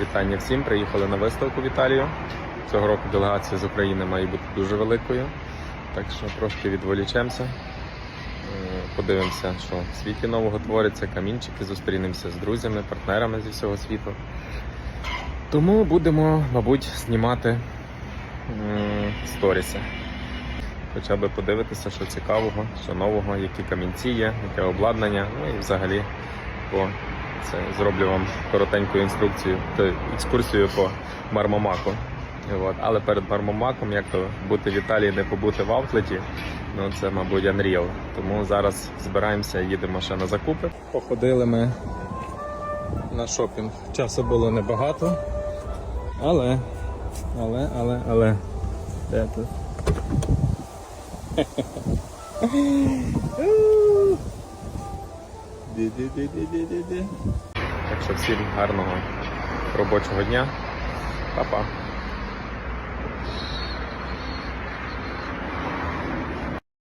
Вітання всім. Приїхали на виставку в Італію. Цього року делегація з України має бути дуже великою. Так що трошки відволічемося. Е, Подивимося, що в світі нового твориться, камінчики, зустрінемося з друзями, партнерами зі всього світу. Тому будемо, мабуть, знімати сторіси. Хоча б подивитися, що цікавого, що нового, які камінці є, яке обладнання. Ну і взагалі це зроблю вам коротеньку інструкцію, та екскурсію по мармомаку. От. Але перед мармомаком, як то бути в Італії, не побути в аутлеті, ну це, мабуть, Unreal. Тому зараз збираємося, їдемо ще на закупи. Походили ми на шопінг. Часу було небагато. Але, але, але, але. Де тут? Так що всім гарного робочого дня. Па-па.